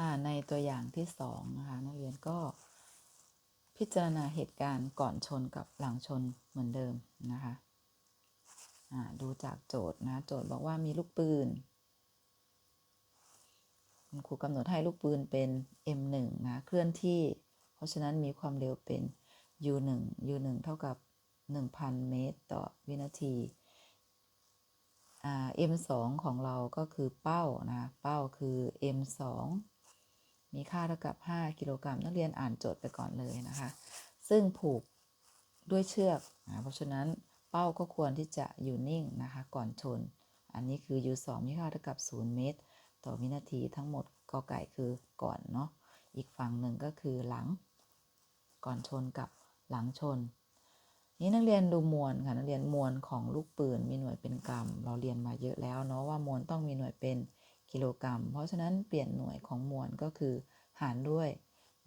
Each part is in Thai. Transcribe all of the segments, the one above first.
ค่ะในตัวอย่างที่สองนะคะนักเรียนก็พิจารณาเหตุการณ์ก่อนชนกับหลังชนเหมือนเดิมนะคะดูจากโจทย์นะ โจทย์บอกว่ามีลูกปืนคุณครูกำหนดให้ลูกปืนเป็น m1 นะ เคลื่อนที่ เพราะฉะนั้นมีความเร็วเป็น u1 u1 เท่ากับ 1,000 เมตรต่อวินาที m2 ของเราก็คือเป้านะ เป้าคือ m2 มีค่าเท่ากับ 5 กิโลกรัมนักเรียนอ่านโจทย์ไปก่อนเลยนะคะ ซึ่งผูกด้วยเชือกนะเพราะฉะนั้นเป้าก็ควรที่จะอยู่นิ่งนะคะก่อนชน อันนี้คือ u2 มีค่าเท่ากับ 0 เมตร ต่อวินาทีทั้งหมดกอไก่คือก่อนเนาะอีกฝั่งหนึ่งก็คือหลัง ก่อนชนกับหลังชน นี้นักเรียนดูมวลค่ะนักเรียนมวลของลูกปืนมีหน่วยเป็นกรัม เราเรียนมาเยอะแล้วเนาะว่ามวลต้องมีหน่วยเป็น กิโลกรัม เพราะฉะนั้นเปลี่ยนหน่วยของมวลก็คือ หารด้วย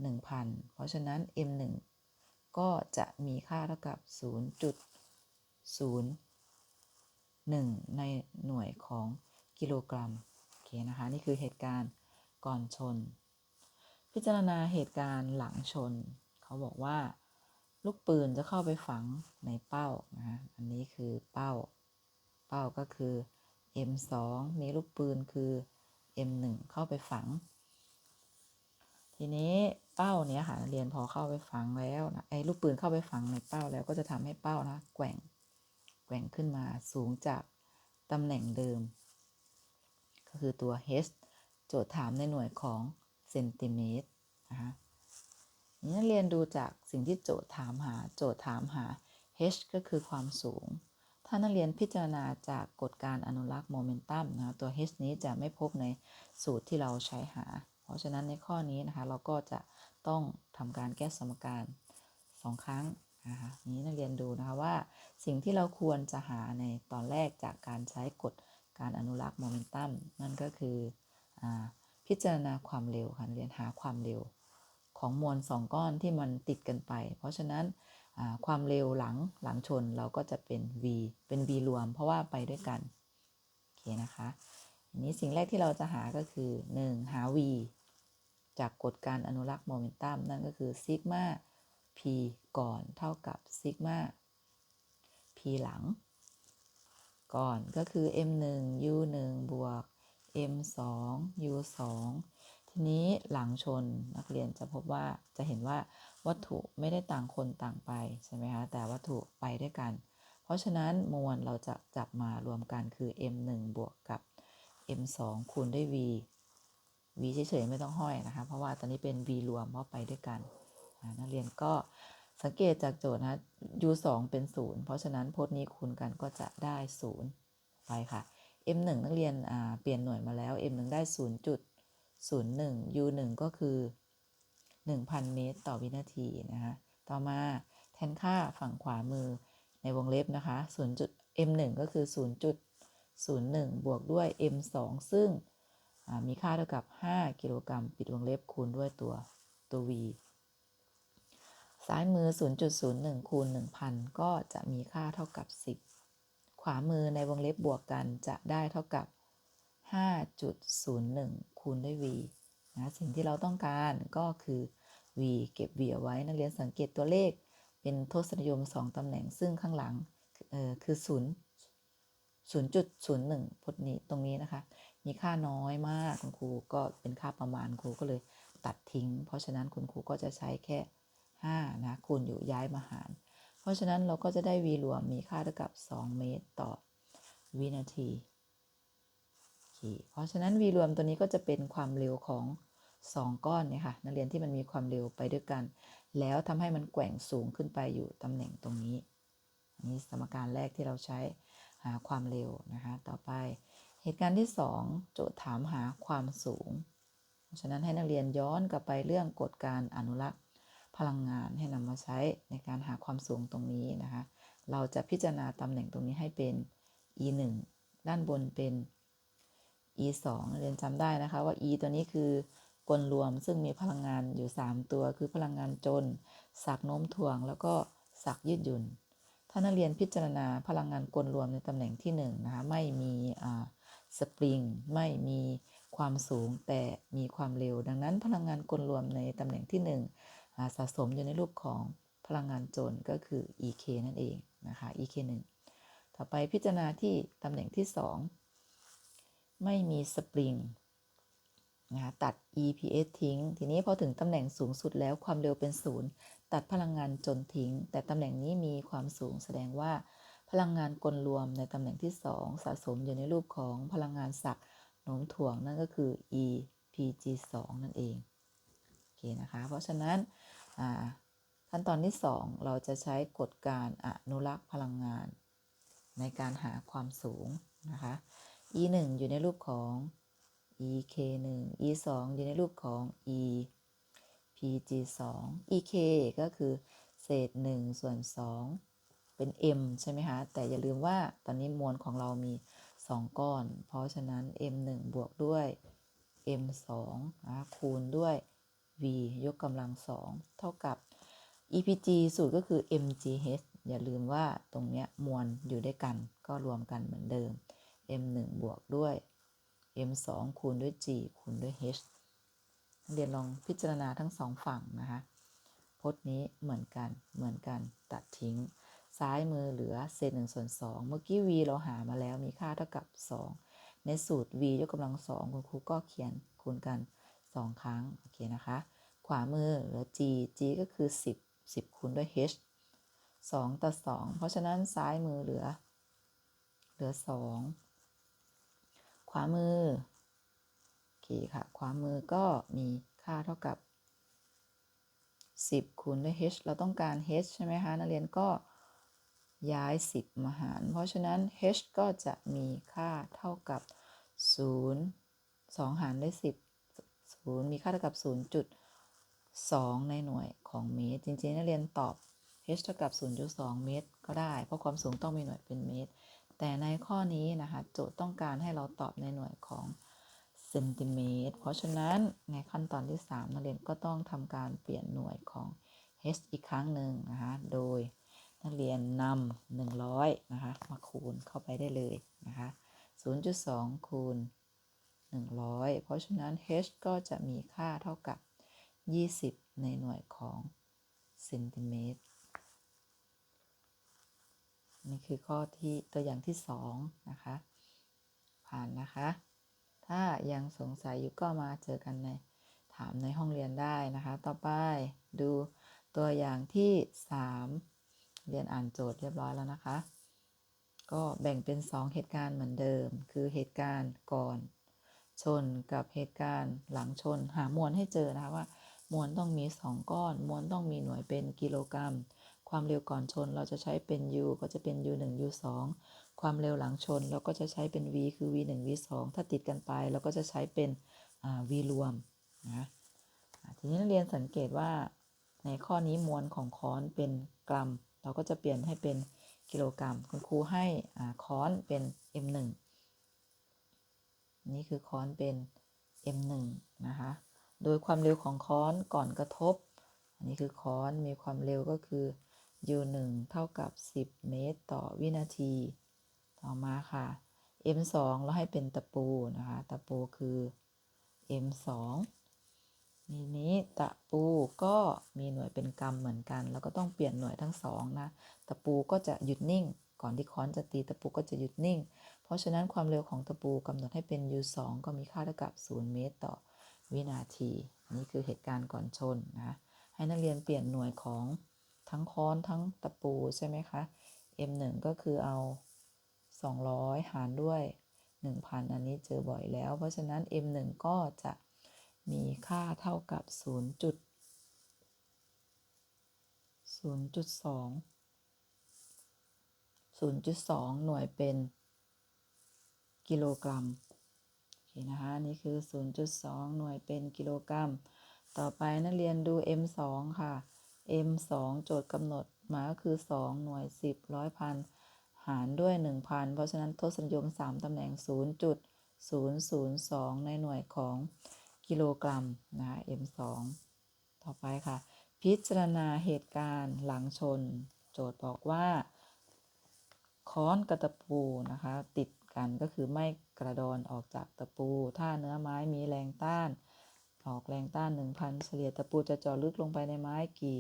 1,000 เพราะฉะนั้น m1 ก็จะมีค่าเท่ากับ 0.01 ในหน่วยของกิโลกรัม โอเคนะคะ นี่คือเหตุการณ์ก่อนชน พิจารณาเหตุการณ์หลังชน เขาบอกว่า ลูกปืนจะเข้าไปฝังในเป้านะคะอันนี้คือเป้า เป้าก็คือ M2 มีลูกปืนคือ M1 เข้าไปฝัง ทีนี้เป้าเนี้ยค่ะเรียนพอเข้าไปฝังแล้วนะไอ้ลูกปืนเข้าไปฝังในเป้าแล้วก็จะทำให้เป้านะแกว่งแกว่งขึ้นมาสูงจากตำแหน่งเดิม ก็คือตัว h โจทย์ถามในหน่วยของเซนติเมตรนะคะนี่เรียนดูจากสิ่งที่โจทย์ถามหา โจทย์ถามหา h ก็คือความสูง ถ้านักเรียนพิจารณาจากกฎการอนุรักษ์โมเมนตัมนะตัว h นี้จะไม่พบในสูตรที่เราใช้หา เพราะฉะนั้นในข้อนี้นะคะเราก็จะต้องทำการแก้สมการ 2 ครั้งนะคะนี้นักเรียนดูนะคะว่าสิ่งที่เราควรจะหาในตอนแรกจากการใช้กฎการอนุรักษ์โมเมนตัมนั่นก็คืออพิจารณาความเร็วค่ะเรียนหาความเร็ว ของมวลสองก้อนที่มันติดกันไป เพราะฉะนั้น ความเร็วหลังหลังชนเราก็จะเป็น v เป็น v รวม เพราะว่าไปด้วยกันโอเคนะคะอันนี้สิ่งแรกที่เราจะหาก็คือ 1 หา v จากกฎการอนุรักษ์โมเมนตัมนั่นก็คือซิกมา p ก่อนเท่ากับซิกมา p หลัง ก่อนก็คือ m1 u1 บวก m2 u2 ทีนี้หลังชนนักเรียนจะพบว่าจะเห็นว่า วัตถุไม่ได้ต่างคนต่างไปใช่ไหมคะแต่วัตถุไปด้วยกัน เพราะฉะนั้นมวลเราจะจับมารวมกันคือ m1 บวกกับ m2 คูณด้วย v v เฉยๆไม่ต้องห้อยนะคะ เพราะว่าตอนนี้เป็น v รวมเพราะไปด้วยกันนักเรียนก็สังเกตจากโจทย์นะ u 2เป็น 0 เพราะฉะนั้นพจน์นี้คูณกันก็จะได้ 0 ไปค่ะ m 1นักเรียนเปลี่ยนหน่วยมาแล้ว m 1ได้ 0.01 u 1ก็คือ 1,000 เมตร ต่อวินาทีนะคะต่อมาแทนค่าฝั่งขวามือในวงเล็บนะคะ0 m 1 ก็คือ 0.01 บวกด้วย m 2 ซึ่งมีค่าเท่ากับ 5 กิโลกรัมปิดวงเล็บคูณด้วยตัวตัว v ซ้ายมือ 0.01 คูณ 1,000 ก็จะมีค่าเท่ากับ 10 ขวามือในวงเล็บบวกกันจะได้เท่ากับ 5.01 คูณด้วย v นะสิ่งที่เราต้องการก็คือ v เก็บ v เอาไว้ นักเรียนสังเกตตัวเลขเป็นทศนิยม 2 ตำแหน่งซึ่งข้างหลังเออคือ 0 0.01พจน์นี้ตรงนี้นะคะ มีค่าน้อยมากคุณครูก็เป็นค่าประมาณครูก็เลยตัดทิ้ง เพราะฉะนั้นคุณครูก็จะใช้แค่5นะคูณอยู่ย้ายมาหาร เพราะฉะนั้นเราก็จะได้ v รวมมีค่าเท่ากับ 2 เมตรต่อวินาที เพราะฉะนั้น v รวมตัวนี้ก็จะเป็นความเร็วของ 2 ก้อนเนี่ยค่ะนักเรียนที่มันมีความเร็วไปด้วยกัน แล้วทำให้มันแกว่งสูงขึ้นไปอยู่ตำแหน่งตรงนี้อันนี้สมการแรกที่เราใช้หาความเร็วนะคะต่อไปเหตุการณ์ที่ 2 โจทย์ถามหาความสูง ฉะนั้นให้นักเรียนย้อนกลับไปเรื่องกฎการอนุรักษ์พลังงานให้นำมาใช้ในการหาความสูงตรงนี้นะคะ เราจะพิจารณาตำแหน่งตรงนี้ให้เป็น e 1ด้านบนเป็น e 2เรียนจำได้นะคะว่า e ตัวนี้คือ กลรวม ซึ่งมีพลังงานอยู่ 3 ตัว คือพลังงานจนสักโน้มถ่วง แล้วก็สักยืดหยุ่น ถ้านักเรียนพิจารณาพลังงานกลรวมในตำแหน่งที่1นะคะไม่มีสปริงไม่มีความสูงแต่มีความเร็ว ดังนั้นพลังงานกลรวมในตำแหน่งที่1อ่าสะสมอยู่ในรูปของพลังงานจนก็คือ EK นั่นเองนะคะ EK 1ต่อไปพิจารณาที่ตำแหน่งที่ 2 ไม่มีสปริง นะคะตัด EPS ทิ้ง ทีนี้พอถึงตำแหน่งสูงสุดแล้วความเร็วเป็นศูนย์ตัดพลังงานจนทิ้ง แต่ตำแหน่งนี้มีความสูงแสดงว่าพลังงานกลรวมในตำแหน่งที่ 2 สะสมอยู่ในรูปของพลังงานศักโน้มถ่วงนั่นก็คือ EPG 2 นั่นเองโอเคนะคะ เพราะฉะนั้นขั้นตอนที่ 2 เราจะใช้กฎการอนุรักษ์พลังงาน ในการหาความสูงนะคะ E 1 อยู่ในรูปของ EK 1 E 2อยู่ในรูปของ E PG 2 EK ก็คือเศษ 1 ส่วน 2 เป็น M ใช่ไหมคะ แต่อย่าลืมว่าตอนนี้มวลของเรามี 2 ก้อน เพราะฉะนั้น M 1บวกด้วย M 2นะคูณด้วย V ยกกำลัง 2 เท่ากับ EPG สูตรก็คือ MGH อย่าลืมว่าตรงเนี้ยมวลอยู่ด้วยกันก็รวมกันเหมือนเดิม M 1 บวกด้วย M 2คูณด้วย G คูณด้วย H เรียนลองพิจารณาทั้งสองฝั่งนะคะพจน์นี้เหมือนกันเหมือนกันตัดทิ้ง ซ้ายมือเหลือเศษ1ส่วน2เมื่อกี้ v เราหามาแล้วมีค่าเท่ากับ 2 ในสูตร v ยกกำลังสองคุณครูก็เขียนคูณกัน 2 ครั้งโอเคนะคะ ขวามือเหลือ g g ก็คือ 10 10 คูณด้วย h 2 ต่อ 2 เพราะฉะนั้นซ้ายมือเหลือ เหลือ 2 ขวามือค่ะ ขวามือก็มีค่าเท่ากับ 10คูณด้วย h เราต้องการ h ใช่ไหมคะนักเรียนก็ย้าย 10 มาหาร เพราะฉะนั้น h ก็จะมีค่าเท่ากับ 0 2 หารด้วย 10 0 มีค่าเท่ากับ 0.2 ในหน่วยของเมตร จริงๆนักเรียนตอบ h เท่ากับ 0.2 เมตร ก็ได้ เพราะความสูงต้องมีหน่วยเป็นเมตร แต่ในข้อนี้นะคะโจทย์ต้องการให้เราตอบในหน่วยของเซนติเมตร เพราะฉะนั้นในขั้นตอนที่ 3 นักเรียนก็ต้องทำการเปลี่ยนหน่วยของ h อีกครั้งหนึ่งนะคะ โดยนักเรียนนำ100นะคะ มาคูณเข้าไปได้เลยนะคะ 0.2 คูณ 100 เพราะฉะนั้น h ก็จะมีค่าเท่ากับ 20 ในหน่วยของเซนติเมตร นี่คือข้อที่ตัวอย่างที่2นะคะ ผ่านนะคะ ถ้ายังสงสัยอยู่ก็มาเจอกันในถามในห้องเรียนได้นะคะ ต่อไปดูตัวอย่างที่3เรียนอ่านโจทย์เรียบร้อยแล้วนะคะ ก็แบ่งเป็น2เหตุการณ์เหมือนเดิม คือเหตุการณ์ก่อนชนกับเหตุการณ์หลังชน หามวลให้เจอนะคะว่า มวลต้องมี 2 ก้อน มวลต้องมีหน่วยเป็นกิโลกรัม ความเร็วก่อนชนเราจะใช้เป็น u ก็จะเป็น u 1 u 2ความเร็วหลังชนเราก็จะใช้เป็น v คือ v 1 v 2ถ้าติดกันไปเราก็จะใช้เป็น v รวมนะทีนี้นักเรียนสังเกตว่าในข้อนี้มวลของค้อนเป็นกรัม เราก็จะเปลี่ยนให้เป็นกิโลกรัม คุณครูให้ค้อนเป็น m1 นี่คือค้อนเป็น m1 นะคะ โดยความเร็วของค้อนก่อนกระทบ อันนี้คือค้อนมีความเร็วก็คือ u1 เท่ากับ 10 เมตรต่อวินาที ต่อมาค่ะ m2 เราให้เป็นตะปูนะคะ ตะปูคือ m2 ทีนี้ตะปูก็มีหน่วยเป็นกรัมเหมือนกัน แล้วก็ต้องเปลี่ยนหน่วยทั้งสองนะ ตะปูก็จะหยุดนิ่ง ก่อนที่ค้อนจะตีตะปูก็จะหยุดนิ่ง เพราะฉะนั้นความเร็วของตะปูกำหนดให้เป็น u2 ก็มีค่าเท่ากับ 0 เมตรต่อวินาที นี่คือเหตุการณ์ก่อนชนนะ ให้นักเรียนเปลี่ยนหน่วยของ ทั้งค้อนทั้งตะปูใช่ไหมคะ m1 ก็คือเอา 200 หารด้วย 1,000 อันนี้เจอบ่อยแล้ว เพราะฉะนั้น m1 ก็จะมีค่าเท่ากับ 0. 0.2 0.2 หน่วยเป็นกิโลกรัมโอเคนะคะนี่คือ 0.2 หน่วยเป็นกิโลกรัม ต่อไปนักเรียนดู m2 ค่ะ m2 โจทย์กำหนดมาก็คือ 2 หน่วย 10ร้อยพันหารด้วย 1,000 เพราะฉะนั้นทศนิยม 3ตำแหน่ง 0.002 ในหน่วยของกิโลกรัมนะ m2 ต่อไปค่ะ พิจารณาเหตุการณ์หลังชน โจทย์บอกว่า ค้อนกระตะปูนะคะ ติดกันก็คือไม่กระดอนออกจากตะปู ถ้าเนื้อไม้มีแรงต้าน ออกแรงต้าน 1,000 เฉลี่ยตะปูจะเจาะลึกลงไปในไม้กี่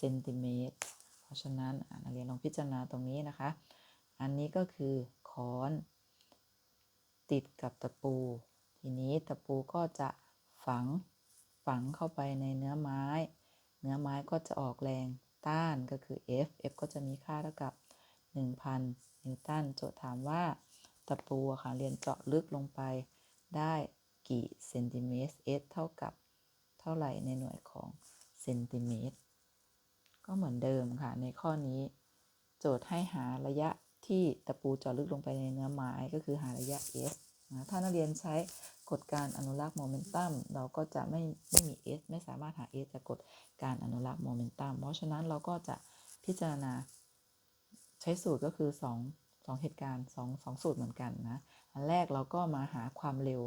เซนติเมตร เพราะฉะนั้นนักเรียนลองพิจารณาตรงนี้นะคะ อันนี้ก็คือค้อน ติดกับตะปู ทีนี้ตะปูก็จะฝังฝังเข้าไปในเนื้อไม้ เนื้อไม้ก็จะออกแรงต้านก็คือ F F ก็จะมีค่าเท่ากับ 1,000 นิวตันโจทย์ถามว่าตะปูค่ะเรียนเจาะลึกลงไปได้กี่เซนติเมตร S เท่ากับเท่าไหร่ในหน่วยของเซนติเมตร ก็เหมือนเดิมค่ะ ในข้อนี้ โจทย์ให้หาระยะที่ตะปูเจาะลึกลงไปในเนื้อไม้ก็คือหาระยะ S นะถ้านักเรียนใช้กฎการอนุรักษ์โมเมนตัมเราก็จะไม่ไม่มี S ไม่สามารถหา S จากกฎการอนุรักษ์โมเมนตัมเพราะฉะนั้นเราก็จะพิจารณาใช้สูตรก็คือ 2 2 เหตุการณ์2 2สูตรเหมือนกันนะ อันแรกเราก็มาหาความเร็ว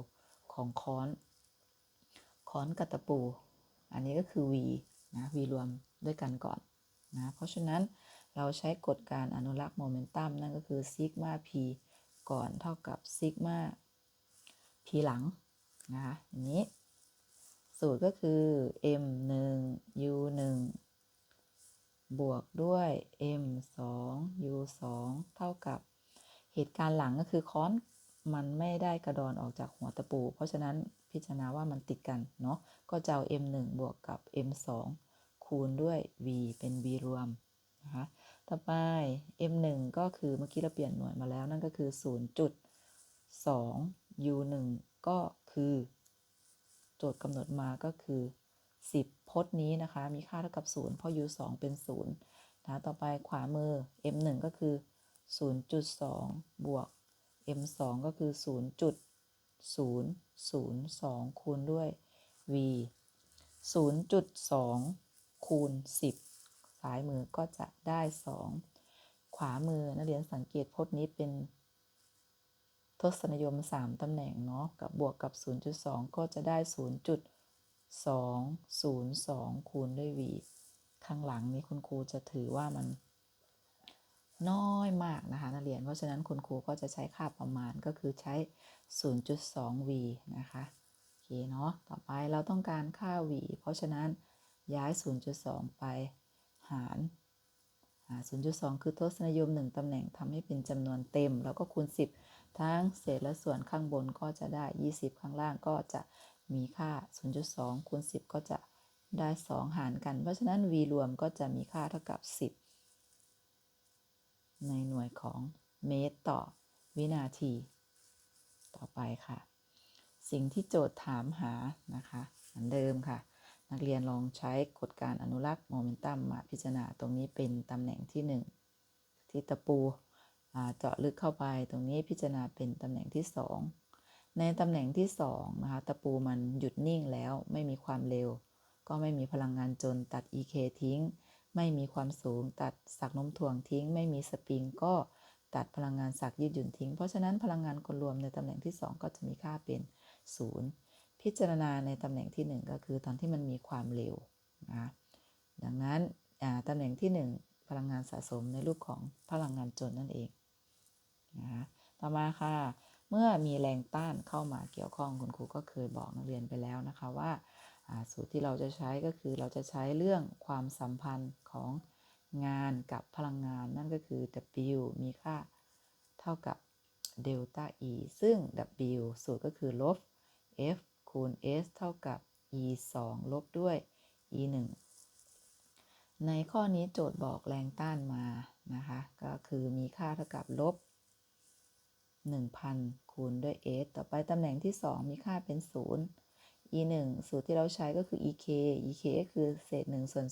ของค้อนค้อนกับตะปู อันนี้ก็คือ v นะ v รวมด้วยกันก่อน นะ เพราะฉะนั้นเราใช้กฎการอนุรักษ์โมเมนตัมนั่นก็คือซิกมา p ก่อนเท่ากับซิกมา p หลังนะคะอย่างนี้ สูตรก็คือ m 1 u 1บวกด้วย m 2 u 2เท่ากับเหตุการณ์หลังก็คือค้อนมันไม่ได้กระดอนออกจากหัวตะปู เพราะฉะนั้นพิจารณาว่ามันติดกันเนาะก็จะเอา m 1บวกกับ m 2 คูณด้วย v เป็น v รวมนะคะต่อไป m 1 ก็คือเมื่อกี้เราเปลี่ยนหน่วยมาแล้วนั่นก็คือ 0.2 u 1 ก็คือ โจทย์กำหนดมาก็คือ 10 พจน์นี้นะคะ มีค่าเท่ากับ 0 เพราะ u 2 เป็น 0นะต่อไปขวามือ m 1 ก็คือ 0.2 บวก m 2 ก็คือ 0.002 คูณด้วย v 0.2 คูณ 10 ซ้ายมือก็จะได้ 2 ขวามือนักเรียนสังเกตพจน์นี้เป็นทศนิยม 3 ตำแหน่งเนาะกับบวกกับ 0.2 ก็จะได้ 0.202 คูณด้วย v ข้างหลังนี้คุณครูจะถือว่ามันน้อยมากนะคะนักเรียน เพราะฉะนั้นคุณครูก็จะใช้ค่าประมาณก็คือใช้ 0.2v นะคะ โอเคเนาะ ต่อไปเราต้องการค่า v เพราะฉะนั้น ย้าย 0.2 ไปหาร0.2 คือทศนิยม 1ตำแหน่งทำให้เป็นจำนวนเต็ม แล้วก็คูณ 10 ทั้งเศษและส่วนข้างบนก็จะได้ 20 ข้างล่างก็จะมีค่า 0.2 คูณ 10 ก็จะได้ 2 หารกัน เพราะฉะนั้น v รวมก็จะมีค่าเท่ากับ 10 ในหน่วยของเมตรต่อวินาที ต่อไปค่ะ สิ่งที่โจทย์ถามหานะคะ เหมือนเดิมค่ะ นักเรียนลองใช้กฎการอนุรักษ์โมเมนตัมมาพิจารณาตรงนี้เป็นตำแหน่งที่ 1 ที่ตะปูเจาะลึกเข้าไปตรงนี้พิจารณาเป็นตำแหน่งที่ 2 ในตำแหน่งที่2นะคะตะปูมันหยุดนิ่งแล้วไม่มีความเร็ว ก็ไม่มีพลังงานจนตัด EK ทิ้ง ไม่มีความสูงตัดสักน้มถ่วงทิ้ง ไม่มีสปริงก็ตัดพลังงานสักยืดหยุ่นทิ้ง เพราะฉะนั้นพลังงานกลรวมในตำแหน่งที่ 2 ก็จะมีค่าเป็น 0 พิจารณาในตำแหน่งที่ 1 ก็คือตอนที่มันมีความเร็วนะดังนั้นตำแหน่งที่ 1 พลังงานสะสมในรูปของพลังงานจนนั่นเองนะต่อมาค่ะ เมื่อมีแรงต้านเข้ามาเกี่ยวข้องคุณครูก็เคยบอกนักเรียนไปแล้วนะคะว่าสูตรที่เราจะใช้ก็คือเราจะใช้เรื่องความสัมพันธ์ของงานกับพลังงานนั่นก็คือ W มีค่าเท่ากับเดลต้า E ซึ่ง W สูตรก็คือลบ F คูณ S เท่ากับ E 2ลบด้วย E 1ในข้อนี้โจทย์บอกแรงต้านมานะคะ ก็คือมีค่าเท่ากับลบ 1,000 คูณด้วย S ต่อไปตำแหน่งที่ 2 มีค่าเป็น 0 e 1สูตรที่เราใช้ก็คือ ek ek ก็คือเศษ1ส่วน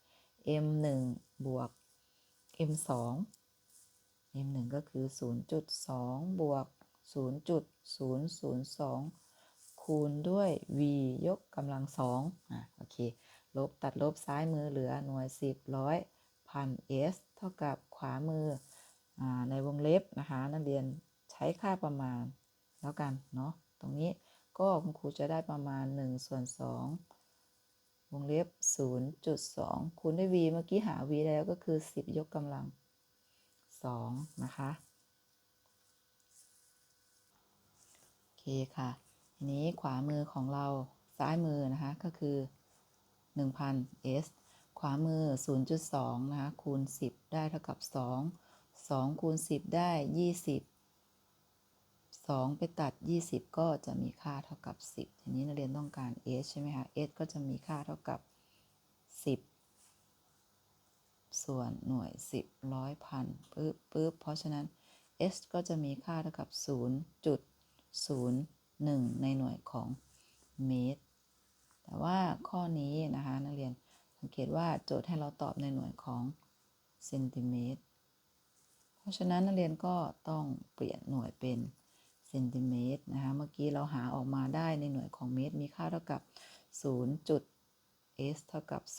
2 m 1บวก m 2 m 1ก็คือ 0.2 บวก 0.002 คูณด้วย v ยกกำลังสองอะโอเค ลบตัดลบซ้ายมือเหลือหน่วย 10ร้อยพัน s เท่ากับขวามืออในวงเล็บนะคะนักเรียนใช้ค่าประมาณแล้วกันเนาะตรงนี้ก็คุณครูจะได้ประมาณ1ส่วน2วงเล็บ 0.2 คูณด้วย v เมื่อกี้หา v แล้วก็คือ 10 ยกกำลัง 2 นะคะค่ะ นี้ขวามือของเราซ้ายมือนะคะก็คือ1,000 s ขวามือ 0.2 นะคะคูณ 10 ได้เท่ากับ 2 2คูณ10 ได้ 20 2 ไปตัด 20 ก็จะมีค่าเท่ากับ 10 ทีนี้นักเรียนต้องการ s ใช่ไหมคะ s ก็จะมีค่าเท่ากับ 10 ส่วนหน่วย 10 ร้อยพันปึ๊บปึ๊บเพราะฉะนั้น s ก็จะมีค่าเท่ากับ 0.01ในหน่วยของเมตร แต่ว่าข้อนี้นะคะนักเรียนสังเกตว่าโจทย์ให้เราตอบในหน่วยของเซนติเมตร เพราะฉะนั้นนักเรียนก็ต้องเปลี่ยนหน่วยเป็นเซนติเมตรนะคะ เมื่อกี้เราหาออกมาได้ในหน่วยของเมตร มีค่าเท่ากับ 0. s เท่ากับ 0.01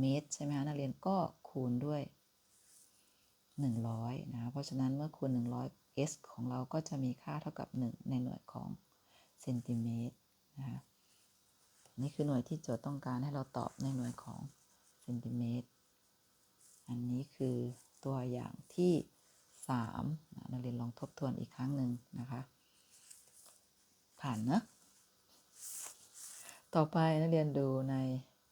เมตร ใช่ไหมคะนักเรียนก็คูณด้วย 100นะคะเพราะฉะนั้นเมื่อคูณ 100 s ของเราก็จะมีค่าเท่ากับ 1 ในหน่วยของเซนติเมตรนะคะนี่คือหน่วยที่โจทย์ต้องการให้เราตอบในหน่วยของเซนติเมตร อันนี้คือตัวอย่างที่3นะนักเรียนลองทบทวนอีกครั้งหนึ่งนะคะ ผ่านนะต่อไปนักเรียนดูใน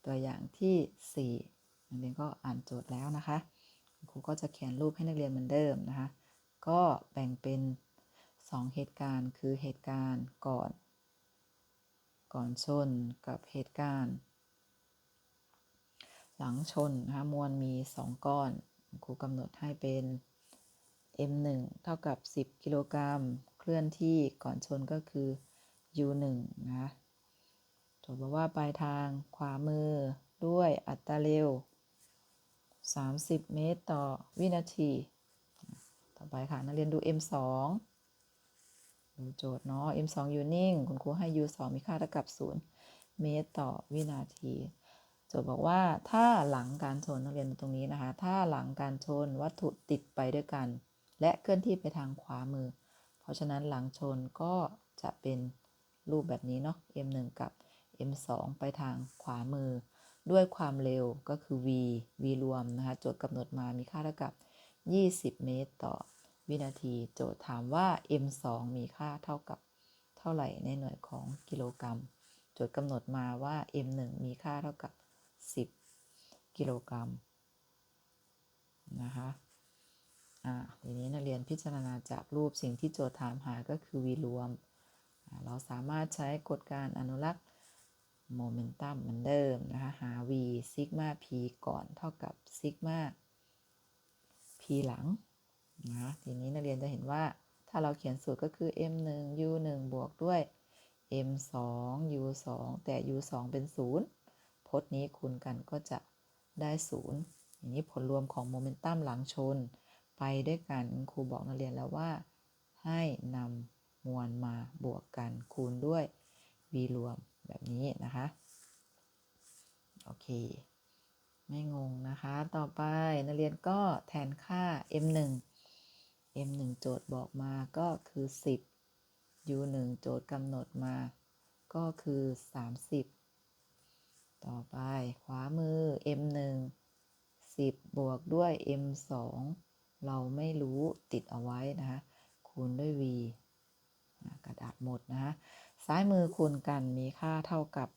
ตัวอย่างที่4นักเรียนก็อ่านโจทย์แล้วนะคะ รูก็จะเขียนรูปให้นักเรียนเหมือนเดิมนะคะ ก็แบ่งเป็น 2 เหตุการณ์คือเหตุการณ์ก่อน ก่อนชนกับเหตุการณ์ หลังชนนะคะมวลมี 2 ก้อน ครูกำหนดให้เป็น m1 เท่ากับ 10 กิโลกรัม เคลื่อนที่ก่อนชนก็คือ u1 นะคะโจทย์บอกว่าปลายทางขวามือด้วยอัตราเร็ว 30 เมตรต่อวินาที ต่อไปค่ะ นักเรียนดู m2 ดูโจทย์เนาะ m2 อยู่นิ่ง คุณครูให้ u2 มีค่าเท่ากับ 0 เมตรต่อวินาที โจทย์บอกว่าถ้าหลังการชนนักเรียนตรงนี้นะคะ ถ้าหลังการชนวัตถุติดไปด้วยกัน และเคลื่อนที่ไปทางขวามือ เพราะฉะนั้นหลังชนก็จะเป็นรูปแบบนี้เนาะ m1 กับ m2 ไปทางขวามือ ด้วยความเร็วก็คือ v v รวมนะคะโจทย์กำหนดมามีค่าเท่ากับ 20 เมตรต่อวินาที โจทย์ถามว่า m2 มีค่าเท่ากับเท่าไหร่ในหน่วยของกิโลกรัม โจทย์กำหนดมาว่า m1 มีค่าเท่ากับ 10 กิโลกรัมนะคะอ่าทีนี้นักเรียนพิจารณาจากรูปสิ่งที่โจทย์ถามหาก็คือ v รวม เราสามารถใช้กฎการอนุรักษ์ โมเมนตัมเหมือนเดิมนะคะหา v ซิกมา p ก่อนเท่ากับซิกมา p หลังนะทีนี้นักเรียนจะเห็นว่าถ้าเราเขียนสูตรก็คือ m 1 u 1บวกด้วย m 2 u 2แต่ u 2เป็น 0พจน์นี้คูณกันก็จะได้ 0 อย่างนี้ผลรวมของโมเมนตัมหลังชน ไปด้วยกันครูบอกนักเรียนแล้วว่า ให้นำมวลมาบวกกันคูณด้วย v รวม แบบนี้นะคะ โอเค ไม่งงนะคะ ต่อไปนักเรียนก็แทนค่า m1 m1 โจทย์บอกมาก็คือ 10 u1 โจทย์กำหนดมา ก็คือ 30 ต่อไปขวามือ m1 10 บวกด้วย m2 เราไม่รู้ติดเอาไว้นะคะ คูณด้วย v กระดาษหมดนะคะ ซ้ายมือคูณกันมีค่าเท่ากับ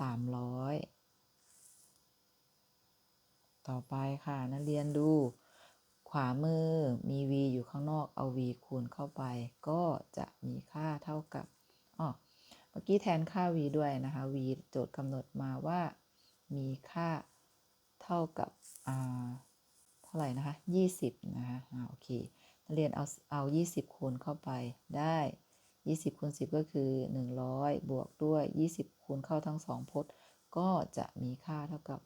300 ต่อไปค่ะ นักเรียนดู ขวามือมี v อยู่ข้างนอกเอา v คูณเข้าไป ก็จะมีค่าเท่ากับอ๋อเมื่อกี้แทนค่า v ด้วยนะคะ v โจทย์กำหนดมาว่ามีค่าเท่ากับอ่าเท่าไหร่นะคะ 20 นะคะอ่าโอเคนักเรียนเอาเอา 20 คูณเข้าไปได้ 20คูณ10 ก็คือ 100 บวกด้วย 20 คูณเข้าทั้ง 2พจน์ ก็จะมีค่าเท่ากับ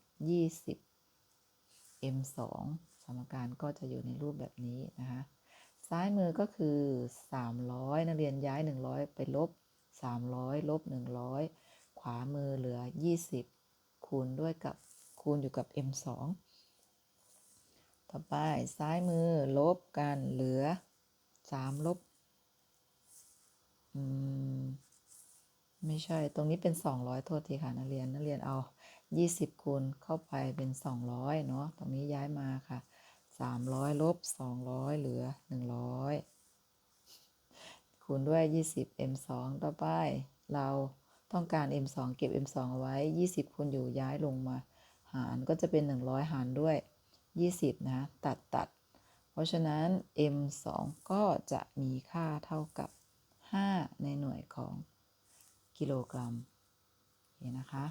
20 m 2สมการก็จะอยู่ในรูปแบบนี้นะคะ ซ้ายมือก็คือ 300 นักเรียนย้าย 100 ไปลบ 300 ลบ 100 ขวามือเหลือ 20 คูณด้วยกับคูณอยู่กับ m 2ต่อไปซ้ายมือลบกันเหลือ 3 ลบืม ไม่ใช่ ตรงนี้เป็นสองร้อยโทษทีค่ะนักเรียน นักเรียนเอายี่สิบคูณเข้าไปเป็นสองร้อยเนาะ ตรงนี้ย้ายมาค่ะสามร้อยลบสองร้อยเหลือหนึ่งร้อยคูณด้วยยี่สิบ m สองต่อไป เราต้องการ m สองเก็บ m สองเอาไว้ยี่สิบคูณอยู่ย้ายลงมา หารก็จะเป็นหนึ่งร้อยหารด้วยยี่สิบนะ ตัดตัด เพราะฉะนั้น m สองก็จะมีค่าเท่ากับ 5 ในหน่วยของกิโลกรัมเอเคนะคะ